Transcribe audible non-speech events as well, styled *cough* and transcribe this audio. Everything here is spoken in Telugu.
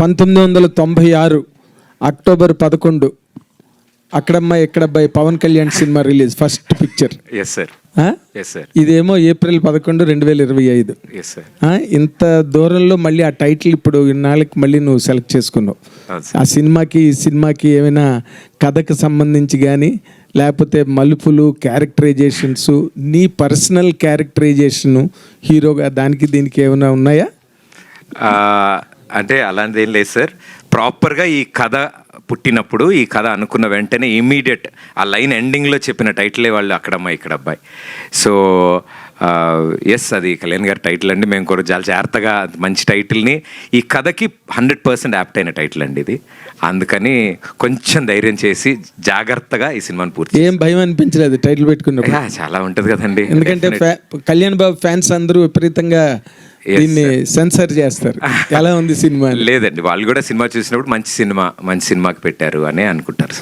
పంతొమ్మిది వందల తొంభై ఆరు అక్టోబర్ పదకొండు. అక్కడమ్మ ఎక్కడబ్బాయి? Pawan Kalyan cinema release first picture. Yes sir yes sir ఇదేమో ఏప్రిల్ పదకొండు రెండు వేల ఇరవై ఐదు. ఎస్ సార్ ఇంత దూరంలో మళ్ళీ ఆ టైటిల్ ఇప్పుడు ఇన్నాళ్ళకి మళ్ళీ నువ్వు సెలెక్ట్ చేసుకున్నావు. ఆ సినిమాకి ఈ సినిమాకి ఏమైనా కథకు సంబంధించి కానీ లేకపోతే మలుపులు క్యారెక్టరైజేషన్స్ నీ పర్సనల్ క్యారెక్టరైజేషను హీరోగా దానికి దీనికి ఏమైనా ఉన్నాయా? అంటే అలాంటిది ఏం లేదు సార్. ప్రాపర్గా ఈ కథ పుట్టినప్పుడు ఈ కథ అనుకున్న వెంటనే ఇమీడియట్ ఆ లైన్ ఎండింగ్లో చెప్పిన టైటిలే వాళ్ళు అక్కడమ్మ ఇక్కడ అబ్బాయి సో ఎస్ అది కళ్యాణ్ గారి టైటిల్ అండి. మేము కూడా చాలా జాగ్రత్తగా మంచి టైటిల్ని ఈ కథకి హండ్రెడ్ పర్సెంట్ యాప్ట్ అయిన టైటిల్ అండి ఇది. అందుకని కొంచెం ధైర్యం చేసి జాగ్రత్తగా ఈ సినిమాని పూర్తి ఏం భయం అనిపించలేదు టైటిల్ పెట్టుకున్నప్పుడు. *laughs* చాలా ఉంటుంది కదండి. ఎందుకంటే కళ్యాణ్ బాబు ఫ్యాన్స్ అందరూ విపరీతంగా దీన్ని సెన్సర్ చేస్తారు. *laughs* ఎలా ఉంది సినిమా. లేదండి వాళ్ళు కూడా సినిమా చూసినప్పుడు మంచి సినిమా మంచి సినిమాకి పెట్టారు అని అనుకుంటారు.